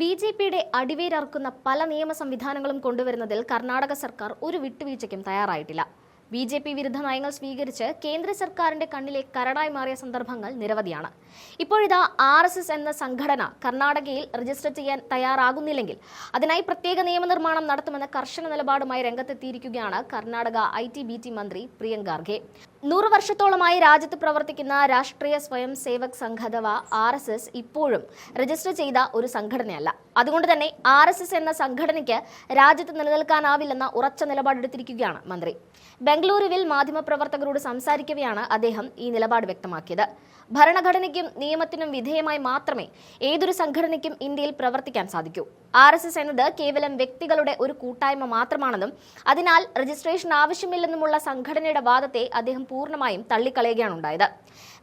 B J പിയുടെ അടിവേരറുക്കുന്ന പല നിയമ സംവിധാനങ്ങളും കൊണ്ടുവരുന്നതിൽ കർണാടക സർക്കാർ ഒരു വിട്ടുവീഴ്ചയ്ക്കും തയ്യാറായിട്ടില്ല. ബി ജെ പി വിരുദ്ധ നയങ്ങൾ സ്വീകരിച്ച് കേന്ദ്ര സർക്കാരിന്റെ കണ്ണിലെ കരടായി മാറിയ സന്ദർഭങ്ങൾ നിരവധിയാണ്. ഇപ്പോഴിതാ ആർ എസ് എസ് എന്ന സംഘടന കർണാടകയിൽ രജിസ്റ്റർ ചെയ്യാൻ തയ്യാറാകുന്നില്ലെങ്കിൽ അതിനായി പ്രത്യേക നിയമനിർമ്മാണം നടത്തുമെന്ന കർശന നിലപാടുമായി രംഗത്തെത്തിയിരിക്കുകയാണ് Karnataka I T B T മന്ത്രി പ്രിയങ്ക് ഖാർഗെ നൂറ് വർഷത്തോളമായി രാജ്യത്ത് പ്രവർത്തിക്കുന്ന രാഷ്ട്രീയ സ്വയം സേവക് സംഘ് അഥവാ ആർ എസ് എസ് ഇപ്പോഴും രജിസ്റ്റർ ചെയ്ത ഒരു സംഘടനയല്ല. അതുകൊണ്ട് തന്നെ ആർ എസ് എസ് എന്ന സംഘടനയ്ക്ക് രാജ്യത്ത് നിലനിൽക്കാനാവില്ലെന്ന ഉറച്ച നിലപാടെടുത്തിരിക്കുകയാണ് മന്ത്രി. ബംഗളൂരുവിൽ മാധ്യമപ്രവർത്തകരോട് സംസാരിക്കവെയാണ് അദ്ദേഹം ഈ നിലപാട് വ്യക്തമാക്കിയത്. ഭരണഘടനയ്ക്കും നിയമത്തിനും വിധേയമായി മാത്രമേ ഏതൊരു സംഘടനയ്ക്കും ഇന്ത്യയിൽ പ്രവർത്തിക്കാൻ സാധിക്കൂ. ആർ എസ് എസ് എന്നത് കേവലം വ്യക്തികളുടെ ഒരു കൂട്ടായ്മ മാത്രമാണെന്നും അതിനാൽ രജിസ്ട്രേഷൻ ആവശ്യമില്ലെന്നുമുള്ള സംഘടനയുടെ വാദത്തെ അദ്ദേഹം പൂർണമായും തള്ളിക്കളയുകയാണ് ഉണ്ടായത്.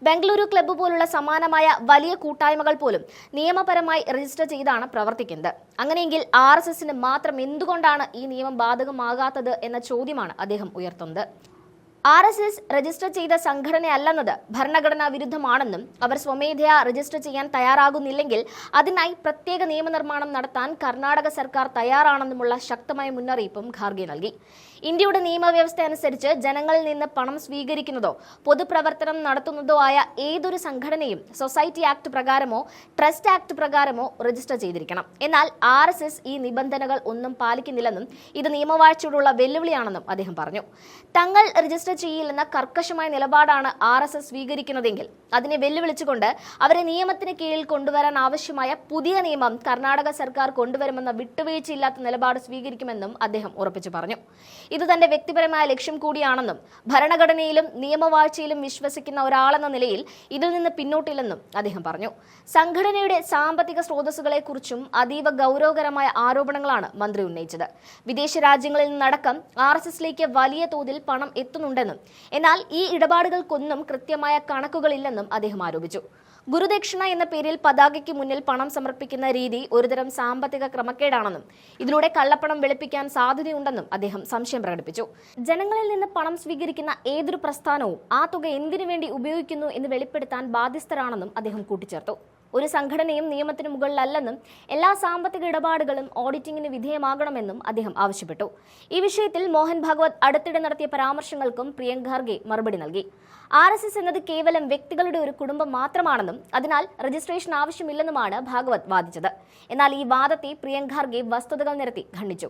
ബംഗളൂരു ക്ലബ്ബ് പോലുള്ള സമാനമായ വലിയ കൂട്ടായ്മകൾ പോലും നിയമപരമായി രജിസ്റ്റർ ചെയ്താണ് പ്രവർത്തിക്കുന്നത്. അങ്ങനെയെങ്കിൽ ആർ എസ് എസിന് മാത്രം എന്തുകൊണ്ടാണ് ഈ നിയമം ബാധകമാകാത്തത് എന്ന ചോദ്യമാണ് അദ്ദേഹം ഉയർത്തുന്നത്. ആർ എസ് എസ് രജിസ്റ്റർ ചെയ്ത സംഘടനയല്ലെന്നത് ഭരണഘടനാ വിരുദ്ധമാണെന്നും അവർ സ്വമേധയാ രജിസ്റ്റർ ചെയ്യാൻ തയ്യാറാകുന്നില്ലെങ്കിൽ അതിനായി പ്രത്യേക നിയമനിർമ്മാണം നടത്താൻ കർണാടക സർക്കാർ തയ്യാറാണെന്നുമുള്ള ശക്തമായ മുന്നറിയിപ്പും ഖാർഗെ നൽകി. ഇന്ത്യയുടെ നിയമവ്യവസ്ഥ അനുസരിച്ച് ജനങ്ങളിൽ നിന്ന് പണം സ്വീകരിക്കുന്നതോ പൊതുപ്രവർത്തനം നടത്തുന്നതോ ആയ ഏതൊരു സംഘടനയും സൊസൈറ്റി ആക്ട് പ്രകാരമോ ട്രസ്റ്റ് ആക്ട് പ്രകാരമോ രജിസ്റ്റർ ചെയ്തിരിക്കണം. എന്നാൽ ആർ ഈ നിബന്ധനകൾ ഒന്നും പാലിക്കുന്നില്ലെന്നും ഇത് നിയമവാഴ്ചയോടുള്ള വെല്ലുവിളിയാണെന്നും അദ്ദേഹം പറഞ്ഞു. തങ്ങൾ രജിസ്റ്റർ ചെയ്യില്ലെന്ന കർക്കശമായ നിലപാടാണ് ആർ എസ് എസ് സ്വീകരിക്കുന്നതെങ്കിൽ. അതിനെ വെല്ലുവിളിച്ചുകൊണ്ട് അവരെ നിയമത്തിന് കീഴിൽ കൊണ്ടുവരാൻ ആവശ്യമായ പുതിയ നിയമം കർണാടക സർക്കാർ കൊണ്ടുവരുമെന്ന വിട്ടുവീഴ്ചയില്ലാത്ത നിലപാട് സ്വീകരിക്കുമെന്നും അദ്ദേഹം ഉറപ്പിച്ചു പറഞ്ഞു. ഇത് തന്റെ വ്യക്തിപരമായ ലക്ഷ്യം കൂടിയാണെന്നും ഭരണഘടനയിലും നിയമവാഴ്ചയിലും വിശ്വസിക്കുന്ന ഒരാളെന്ന നിലയിൽ ഇതിൽ നിന്ന് പിന്നോട്ടില്ലെന്നും അദ്ദേഹം പറഞ്ഞു. സംഘടനയുടെ സാമ്പത്തിക സ്രോതസ്സുകളെക്കുറിച്ചും അതീവ ഗൗരവകരമായ ആരോപണങ്ങളാണ് മന്ത്രി ഉന്നയിച്ചത്. വിദേശ രാജ്യങ്ങളിൽ നിന്നടക്കം ആർ എസ് എസിലേക്ക് വലിയ തോതിൽ പണം എത്തുന്നുണ്ടെന്നും എന്നാൽ ഈ ഇടപാടുകൾക്കൊന്നും കൃത്യമായ കണക്കുകളില്ലെന്നും അദ്ദേഹം ആരോപിച്ചു. ഗുരുദക്ഷിണ എന്ന പേരിൽ പതാകയ്ക്ക് മുന്നിൽ പണം സമർപ്പിക്കുന്ന രീതി ഒരുതരം സാമ്പത്തിക ക്രമക്കേടാണെന്നും ഇതിലൂടെ കള്ളപ്പണം വെളുപ്പിക്കാൻ സാധ്യതയുണ്ടെന്നും അദ്ദേഹം സംശയം പ്രകടിപ്പിച്ചു. ജനങ്ങളിൽ നിന്ന് പണം സ്വീകരിക്കുന്ന ഏതൊരു പ്രസ്ഥാനവും ആ തുക എന്തിനു വേണ്ടി ഉപയോഗിക്കുന്നു എന്ന് വെളിപ്പെടുത്താൻ ബാധ്യസ്ഥരാണെന്നും അദ്ദേഹം കൂട്ടിച്ചേർത്തു. ഒരു സംഘടനയും നിയമത്തിന് മുകളിലല്ലെന്നും എല്ലാ സാമ്പത്തിക ഇടപാടുകളും ഓഡിറ്റിംഗിന് വിധേയമാകണമെന്നും അദ്ദേഹം ആവശ്യപ്പെട്ടു. ഈ വിഷയത്തിൽ മോഹൻ ഭാഗവത് അടുത്തിടെ നടത്തിയ പരാമർശങ്ങൾക്കും പ്രിയങ്ക ഖാർഗെ മറുപടി നൽകി. ആർ എസ് എസ് എന്നത് കേവലം വ്യക്തികളുടെ ഒരു കുടുംബം മാത്രമാണെന്നും അതിനാൽ രജിസ്ട്രേഷൻ ആവശ്യമില്ലെന്നുമാണ് ഭാഗവത് വാദിച്ചത്. എന്നാൽ ഈ വാദത്തെ പ്രിയങ്ക ഖാർഗെ വസ്തുതകൾ നിരത്തി ഖണ്ഡിച്ചു.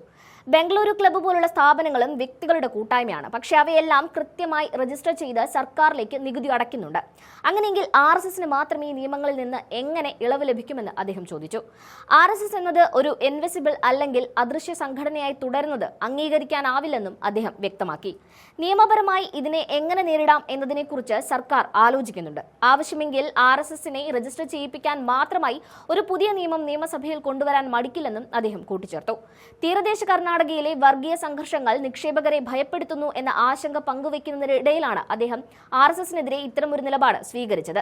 ബംഗളൂരു ക്ലബ്ബ് പോലുള്ള സ്ഥാപനങ്ങളും വ്യക്തികളുടെ കൂട്ടായ്മയാണ്. പക്ഷേ അവയെല്ലാം കൃത്യമായി രജിസ്റ്റർ ചെയ്ത് സർക്കാരിലേക്ക് നികുതി അടയ്ക്കുന്നുണ്ട്. അങ്ങനെയെങ്കിൽ ആർ എസ് എസിന് മാത്രം ഈ നിയമങ്ങളിൽ നിന്ന് എങ്ങനെ ഇളവ് ലഭിക്കുമെന്ന് അദ്ദേഹം ചോദിച്ചു. ആർ എന്നത് ഒരു ഇൻവെസിബിൾ അല്ലെങ്കിൽ അദൃശ്യ സംഘടനയായി തുടരുന്നത് അംഗീകരിക്കാനാവില്ലെന്നും അദ്ദേഹം വ്യക്തമാക്കി. നിയമപരമായി ഇതിനെ എങ്ങനെ നേരിടാം എന്നതിനെക്കുറിച്ച് സർക്കാർ ആലോചിക്കുന്നുണ്ട്. ആവശ്യമെങ്കിൽ ആർ എസ് എസിനെ രജിസ്റ്റർ ചെയ്യിപ്പിക്കാൻ മാത്രമായി ഒരു പുതിയ നിയമം നിയമസഭയിൽ കൊണ്ടുവരാൻ മടിക്കില്ലെന്നും അദ്ദേഹം കൂട്ടിച്ചേർത്തു. തീരദേശ കർണാടകയിലെ വർഗീയ സംഘർഷങ്ങൾ നിക്ഷേപകരെ ഭയപ്പെടുത്തുന്നു എന്ന ആശങ്ക പങ്കുവയ്ക്കുന്നതിനിടയിലാണ് അദ്ദേഹം ആർ എസ് എസിനെതിരെ ഇത്തരമൊരു നിലപാട് സ്വീകരിച്ചത്.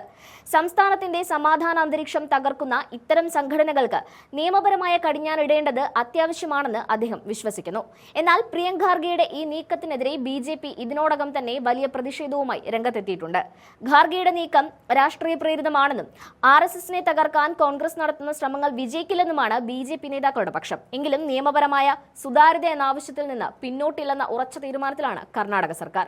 സംസ്ഥാനത്തിന്റെ സമാധാന അന്തരീക്ഷം തകർക്കുന്ന ഇത്തരം സംഘടനകൾക്ക് നിയമപരമായ കടിഞ്ഞാനിടേണ്ടത് അത്യാവശ്യമാണെന്ന് അദ്ദേഹം വിശ്വസിക്കുന്നു. എന്നാൽ പ്രിയങ്ക ഖാർഗെയുടെ ഈ നീക്കത്തിനെതിരെ ബി ജെ പി ഇതിനോടകം തന്നെ വലിയ പ്രതിഷേധവുമായി രംഗത്തെത്തിയിട്ടുണ്ട്. ഖാർഗെയുടെ നീക്കം രാഷ്ട്രീയ പ്രേരിതമാണെന്നും ആർ എസ് എസിനെ തകർക്കാൻ കോൺഗ്രസ് നടത്തുന്ന ശ്രമങ്ങൾ വിജയിക്കില്ലെന്നുമാണ് ബി ജെ പി നേതാക്കളുടെ പക്ഷം. എങ്കിലും നിയമപരമായ സുതാര്യത എന്ന ആവശ്യത്തിൽ നിന്ന് പിന്നോട്ടില്ലെന്ന ഉറച്ച തീരുമാനത്തിലാണ് കർണാടക സർക്കാർ.